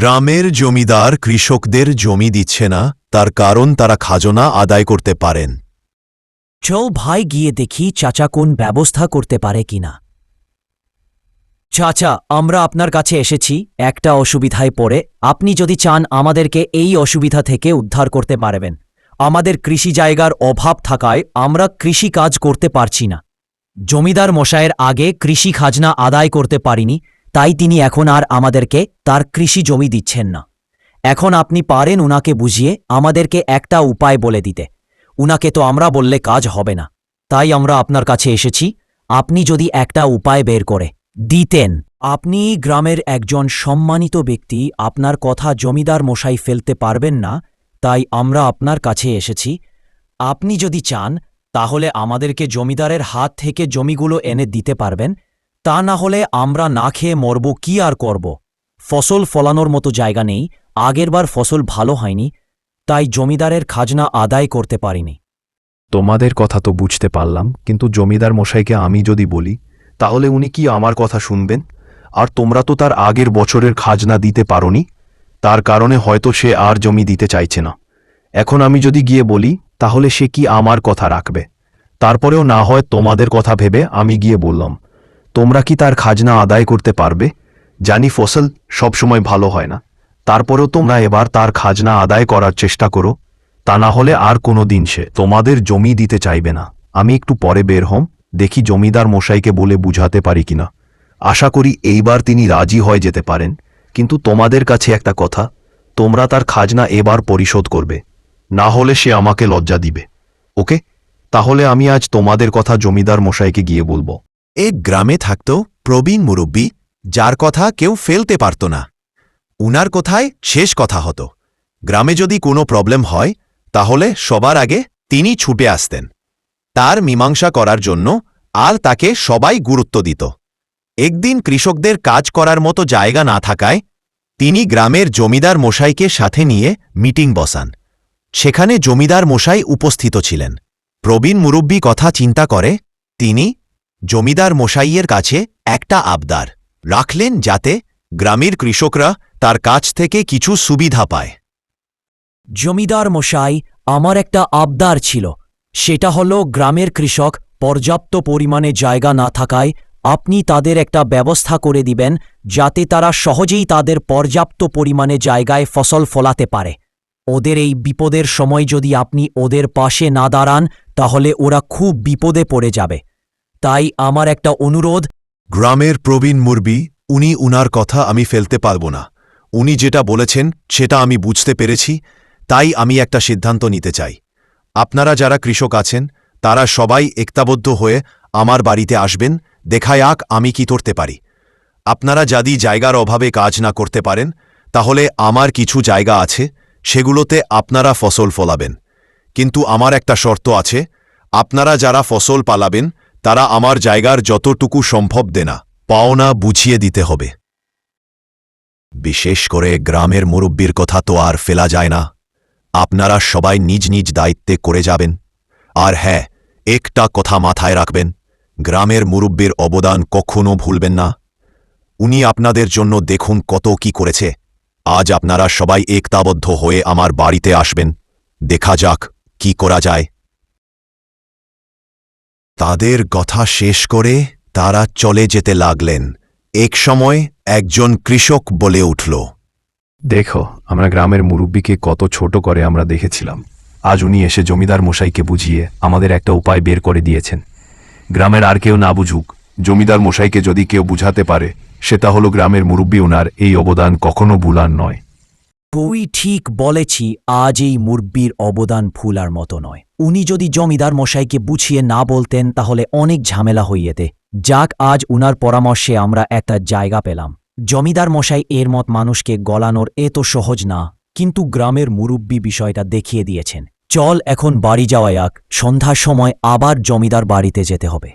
গ্রামের জমিদার কৃষকদের জমি দিচ্ছে না, তার কারণ তারা খাজনা আদায় করতে পারেন। চল ভাই গিয়ে দেখি চাচা কোন ব্যবস্থা করতে পারে কিনা। চাচা, আমরা আপনার কাছে এসেছি, একটা অসুবিধায় পড়ে। আপনি যদি চান আমাদেরকে এই অসুবিধা থেকে উদ্ধার করতে পারবেন। আমাদের কৃষি জায়গার অভাব থাকায় আমরা কৃষি কাজ করতে পারছি না। জমিদার মশায়ের আগে কৃষি খাজনা আদায় করতে পারিনি তাই তিনি এখন আর আমাদেরকে তার কৃষি জমি দিচ্ছেন না। এখন আপনি পারেন উনাকে বুঝিয়ে আমাদেরকে একটা উপায় বলে দিতে। উনাকে তো আমরা বললে কাজ হবে না। তাই আমরা আপনার কাছে এসেছি। আপনি যদি একটা উপায় বের করে দিতেন। আপনি গ্রামের একজন সম্মানিত ব্যক্তি, আপনার কথা জমিদার মশাই ফেলতে পারবেন না, তাই আমরা আপনার কাছে এসেছি। আপনি যদি চান, তাহলে আমাদেরকে জমিদারের হাত থেকে জমিগুলো এনে দিতে পারবেন। তা না হলে আমরা না খেয়ে মরব কি আর করব? ফসল ফলানোর মতো জায়গা নেই আগেরবার ফসল ভালো হয়নি, তাই জমিদারের খাজনা আদায় করতে পারিনি। তোমাদের কথা তো বুঝতে পারলাম, কিন্তু জমিদার মশাইকে আমি যদি বলি, তাহলে উনি কি আমার কথা শুনবেন? আর তোমরা তো তার আগের বছরের খাজনা দিতে পারোনি, তার কারণে হয়তো সে আর জমি দিতে চাইছে না। এখন আমি যদি গিয়ে বলি, তাহলে সে কি আমার কথা রাখবে? তারপরেও না হয় তোমাদের কথা ভেবে আমি গিয়ে বললাম তোমরা কি তার খাজনা আদায় করতে পারবে? জানি ফসল সবসময় ভালো হয় না। তারপরেও তোমরা এবার তার খাজনা আদায় করার চেষ্টা করো। তা না হলে আর কোনো দিন সে তোমাদের জমি দিতে চাইবে না। আমি একটু পরে বের হম, দেখি জমিদার মশাইকে বলে বুঝাতে পারি কিনা। আশা করি এইবার তিনি রাজি হয়ে যেতে পারেন। কিন্তু তোমাদের কাছে একটা কথা, তোমরা তার খাজনা এবার পরিশোধ করবে। না হলে সে আমাকে লজ্জা দিবে। ওকে? তাহলে আমি আজ তোমাদের কথা জমিদার মশাইকে গিয়ে বলব। এক গ্রামে থাকত প্রবীণ মুরব্বী, যার কথা কেউ ফেলতে পারত না। উনার কথায় শেষ কথা হতো। গ্রামে যদি কোনো প্রবলেম হয়, তাহলে সবার আগে তিনি ছুটে আসতেন। তার মীমাংসা করার জন্য আর তাকে সবাই গুরুত্ব দিত। একদিন কৃষকদের কাজ করার মতো জায়গা না থাকায় তিনি গ্রামের জমিদার মশাইকে সাথে নিয়ে মিটিং বসান। সেখানে জমিদার মশাই উপস্থিত ছিলেন। প্রবীণ মুরব্বী কথা চিন্তা করে তিনি জমিদার মশাইয়ের কাছে একটা আবদার। রাখলেন যাতে গ্রামের কৃষকরা তার কাছ থেকে কিছু সুবিধা পায়। জমিদার মশাই, আমার একটা আবদার ছিল। সেটা হল গ্রামের কৃষক পর্যাপ্ত পরিমাণে জায়গা না থাকায় আপনি তাদের একটা ব্যবস্থা করে দিবেন যাতে তারা সহজেই তাদের পর্যাপ্ত পরিমাণে জায়গায় ফসল ফলাতে পারে। ওদের এই বিপদের সময় যদি আপনি ওদের পাশে না দাঁড়ান, তাহলে ওরা খুব বিপদে পড়ে যাবে। তাই আমার একটা অনুরোধ। গ্রামের প্রবীণ মুরবি, উনি উনার কথা আমি ফেলতে পারব না। উনি যেটা বলেছেন, সেটা আমি বুঝতে পেরেছি, তাই আমি একটা সিদ্ধান্ত নিতে চাই। আপনারা যারা কৃষক আছেন, তারা সবাই একতাবদ্ধ হয়ে আমার বাড়িতে আসবেন, দেখায় আক আমি কি করতে পারি। আপনারা যদি জায়গার অভাবে কাজ না করতে পারেন, তাহলে আমার কিছু জায়গা আছে, সেগুলোতে আপনারা ফসল ফলাবেন। কিন্তু আমার একটা শর্ত আছে, আপনারা যারা ফসল পালাবেন তারা আমার জায়গার যতটুকু সম্ভব দেনা, পাওনা বুঝিয়ে দিতে হবে। বিশেষ করে গ্রামের মুরব্বীর কথা তো আর ফেলা যায় না। আপনারা সবাই নিজ নিজ দায়িত্বে করে যাবেন। আর হ্যাঁ একটা কথা মাথায় রাখবেন, গ্রামের মুরব্বীর অবদান কখনো ভুলবেন না। উনি আপনাদের জন্য দেখুন কত কি করেছে। আজ আপনারা সবাই একতাবদ্ধ হয়ে আমার বাড়িতে আসবেন। দেখা যাক কি করা যায়। তাদের কথা শেষ করে তারা চলে যেতে লাগলেন। এক সময় একজন কৃষক বলে উঠল, দেখো, আমরা গ্রামের মুরব্বীকে কত ছোট করে আমরা দেখেছিলাম। আজ উনি এসে জমিদার মশাইকে বুঝিয়ে আমাদের একটা উপায় বের করে দিয়েছেন। গ্রামের আর কেউ না বুঝুক, জমিদার মশাইকে যদি কেউ বুঝাতে পারে, সেটা হলো গ্রামের মুরব্বী ওনার এই অবদান কখনো ভুলার নয়। তুই ঠিক বলেছি, আজ এই মুরব্বির অবদান ভুলার মতো নয়। উনি যদি জমিদার মশাইকে বুঝিয়ে না বলতেন, তাহলে অনেক ঝামেলা হইয়েতে যাক, আজ উনার পরামর্শে আমরা একটা জায়গা পেলাম। জমিদার মশাই এর মত মানুষকে গলানোর এত সহজ না, কিন্তু গ্রামের মুরব্বী বিষয়টা দেখিয়ে দিয়েছেন। চল এখন বাড়ি যাওয়া যাক, সন্ধ্যার সময় আবার জমিদার বাড়িতে যেতে হবে।